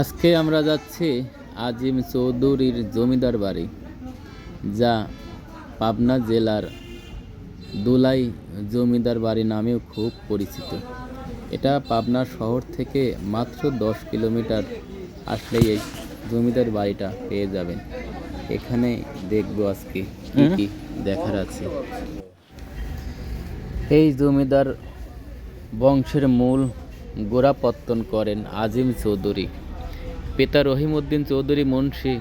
আজকে আমরা যাচ্ছি আজিম চৌধুরীর জমিদার বাড়ি যা পাবনা জেলার দুলাই জমিদার বাড়ি নামেও খুব পরিচিত। এটা পাবনা শহর থেকে মাত্র দশ কিলোমিটার আসলেই এই জমিদার বাড়িটা পেয়ে যাবেন। এখানে দেখব আজকে কি কি দেখার আছে। এই জমিদার বংশের মূল গোড়াপত্তন করেন আজিম চৌধুরী। পিতা রহিমউদ্দিন চৌধুরী মুন্সি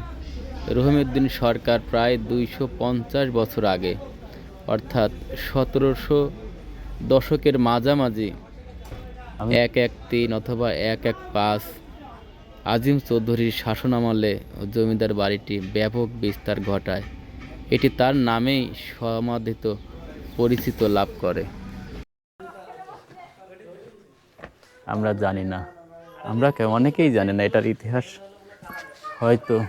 রহিমউদ্দিন সরকার প্রায় দুইশো পঞ্চাশ বছর আগে অর্থাৎ সতেরোশো দশকের মাঝামাঝি। এক এক তিন অথবা এক এক পাঁচ আজিম চৌধুরীর শাসনামলে জমিদার বাড়িটি ব্যাপক বিস্তার ঘটায়। এটি তার নামেই সমাধিত পরিচিত লাভ করে। আমরা জানি না। আমরা কে অনেকেই জানি না, এটার ইতিহাস হয়তো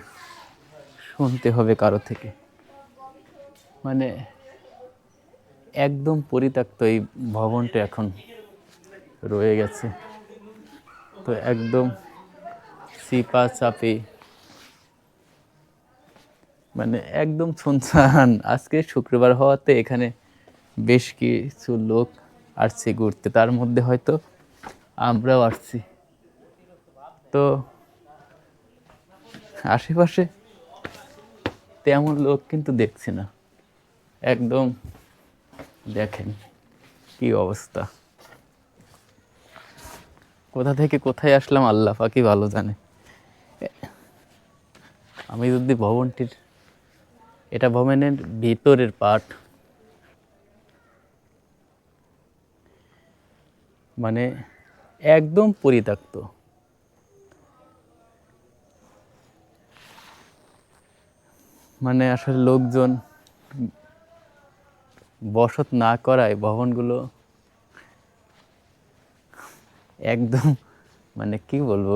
শুনতে হবে কারও থেকে। মানে একদম পরিত্যক্ত এই ভবনটা এখন রয়ে গেছে। তো একদম চিপা চাপি। মানে একদম শুনছান, আজকে শুক্রবার হওয়াতে এখানে বেশ কিছু লোক আসছে ঘুরতে। তার মধ্যে হয়তো আমরাও আসছি। তো আশেপাশে তেমন লোক কিন্তু দেখছি না। একদম দেখেন কি অবস্থা। কোথা থেকে কোথায় আসলাম আল্লাহ পাকি ভালো জানে। আমি যদি ভবনটির, এটা ভবনের ভিতরের পার্ট মানে একদম পরিত্যক্ত। মানে আসলে লোকজন বসত না করায় ভবনগুলো একদম মানে কি বলব?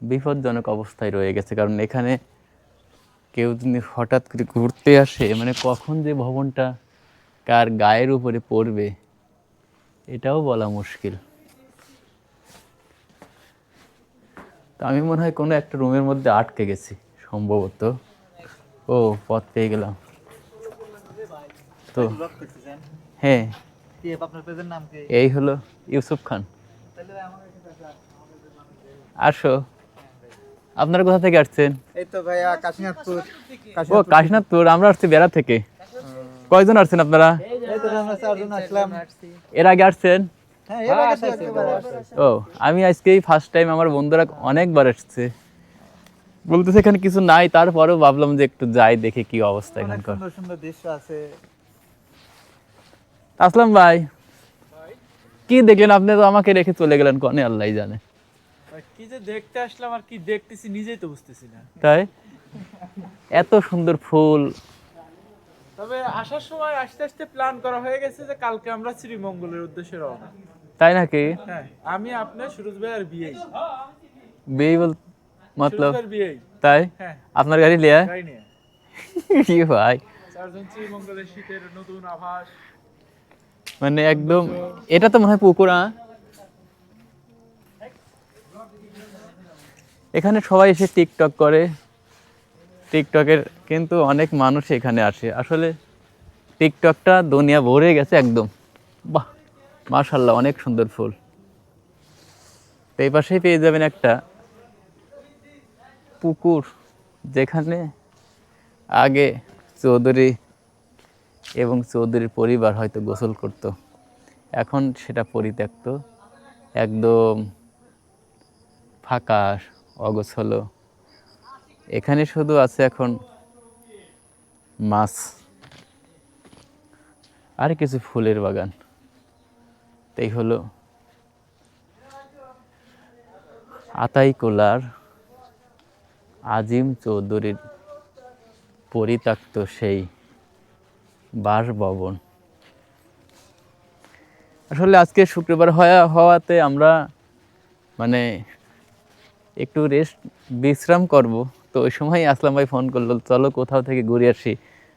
বিপজ্জনক অবস্থায় রয়ে গেছে। কারণ এখানে কেউ যদি হঠাৎ করে ঘুরতে আসে মানে কখন যে ভবনটা কার গায়ের উপরে পড়বে, এটাও বলা মুশকিল। তো আমি মনে হয় কোনো একটা রুমের মধ্যে আটকে গেছি সম্ভবত। ও পথ পেয়ে গেলাম। তো হ্যাঁ। এই হলো ইউসুফ খান। আসো। আপনারা কোথা থেকে আসছেন? এই তো ভাইয়া কাশীনাথপুর। ও কাশীনাথপুর আমরা আসছি বেড়া থেকে। কয়জন আসছেন আপনারা? এর আগে আসছেন? হ্যাঁ। ও আমি আজকেই ফার্স্ট টাইম আমার বন্ধুরা অনেকবার আসছে। বলতেছে এখানে কিছু নাই তারপরেও ভাবলাম যে একটু যাই দেখে কি অবস্থা এখানকার। সুন্দর সুন্দর দৃশ্য আছে। আসলাম ভাই। কি দেখলেন? আপনি তো আমাকে রেখে চলে গেলেন কনে আল্লাহ জানে। কি যে দেখতে আসলাম আর কি দেখতেছি নিজেই তো বুঝতেছি না। তাই? এত সুন্দর ফুল। তবে আসার সময় আস্তে আস্তে প্ল্যান করা হয়ে গেছে যে কালকে আমরা শ্রীমঙ্গলের উদ্দেশ্যে রওনা। তাই নাকি? হ্যাঁ আমি আপনার সুরজ ভাই আর বিয়েই বেই বল মতলব? ভাইয়ের তাই? হ্যাঁ। আপনার গাড়ি লিয়া? কি ভাই। শীতের নতুন আভাস। মানে একদম এটা তো মনে হয় পুকুর? এখানে সবাই এসে টিকটক করে। টিকটকের কিন্তু অনেক মানুষ এখানে আসে। আসলে টিকটকটা দুনিয়া ভরে গেছে একদম। বাহ। মাশাল্লাহ অনেক সুন্দর ফুল। তো এই পাশেই পেয়ে যাবেন একটা পুকুর, যেখানে আগে চৌধুরী এবং চৌধুরীর পরিবার হয়তো গোসল করত। এখন সেটা পরিত্যক্ত, একদম ফাঁকা, অগোছল। এখানে শুধু আছে এখন মাছ আর কিছু ফুলের বাগান। তাই হলো। আতাইকোলার আজিম চৌধুরীর পরিত্যক্ত সেই বাসভবন। আসলে আজকে শুক্রবার হওয়া হওয়াতে আমরা মানে একটু রেস্ট বিশ্রাম করব। তো ওই সময় আসলাম ভাই ফোন করল, চলো কোথাও থেকে ঘুরে আসি।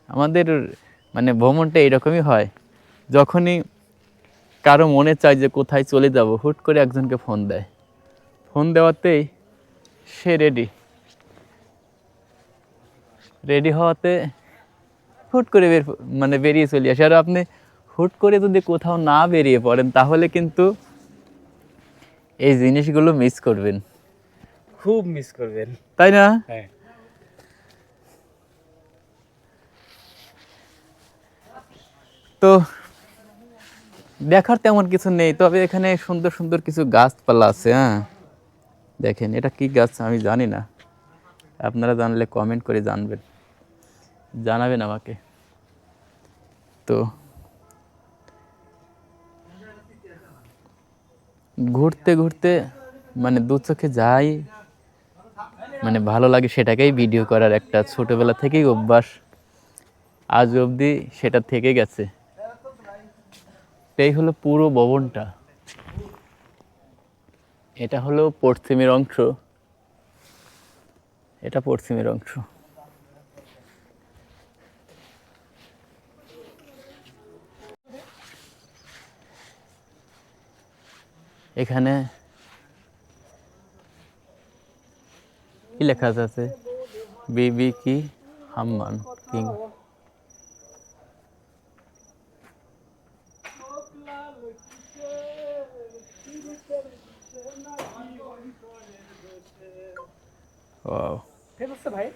আমাদের মানে ভ্রমণটা এরকমই হয়, যখনই কারও মনে চায় যে কোথায় চলে যাব হুট করে একজনকে ফোন দেয়। ফোন দেওয়াতেই সে রেডি রেডি হওয়াতে হুট করে বের মানে বেরিয়ে চলে আসে। আর আপনি হুট করে যদি কোথাও না বেরিয়ে পড়েন তাহলে কিন্তু এই জিনিসগুলো মিস করবেন। খুব মিস করবেন। তাই না? হ্যাঁ। তো দেখার তেমন কিছু নেই, তবে এখানে সুন্দর সুন্দর কিছু গাছপালা আছে হ্যাঁ। দেখেন, এটা কি গাছ আমি জানি না। আপনারা জানলে কমেন্ট করে জানবেন। জানাবেন আমাকে। তো, ঘুরতে ঘুরতে মানে দু চোখে যাই মানে ভালো লাগে সেটাকেই ভিডিও করার একটা। ছোটবেলা থেকেই অভ্যাস, আজ অবধি সেটা থেকে গেছে। এই হলো পুরো ভবনটা। এটা হলো পশ্চিমের অংশ। এটা পশ্চিমের অংশ। এখানে কি লেখা আছে? বিবি কি হাম্মান কিং। ওয়াও ঠিক আছে ভাই